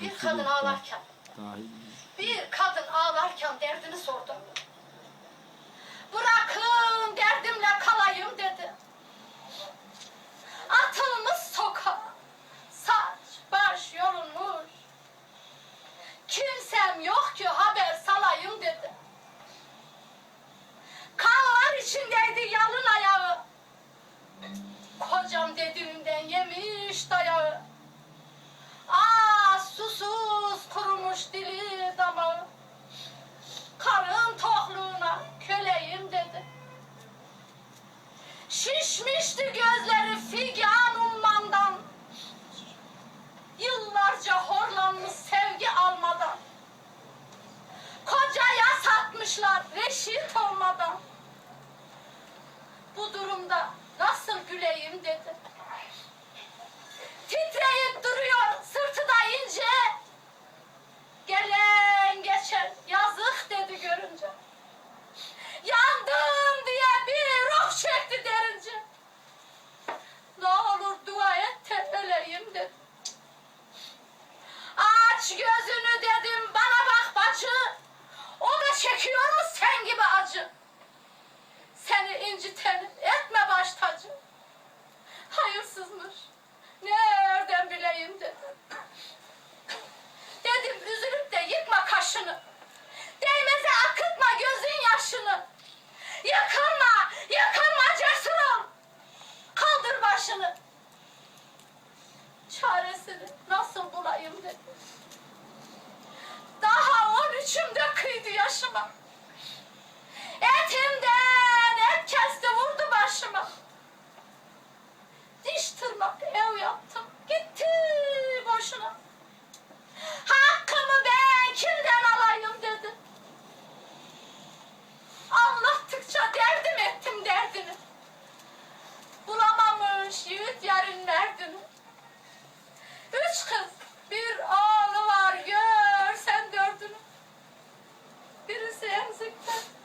Bir kadın ağlarken, bir kadın ağlarken derdini sordu. Bırakın derdimle kalayım dedi. Atılmış sokağa, saç baş yolunmuş. Kimsem yok ki Şişmişti gözleri figan ummandan. Yıllarca horlanmış sevgi almadan. Kocaya satmışlar reşit olmadan. Bu durumda nasıl güleyim dedi. İncitenim etme baş tacı. Hayırsızmış. Nereden bileyim dedim. Dedim üzülüp de yıkma kaşını. Değmeze akıtma gözün yaşını. Yakınma, yakınma cesur. Kaldır başını. Çaresini nasıl bulayım dedim. Daha on üçümde kıydı yaşıma. Etimden aconteceu, não sei o que tá.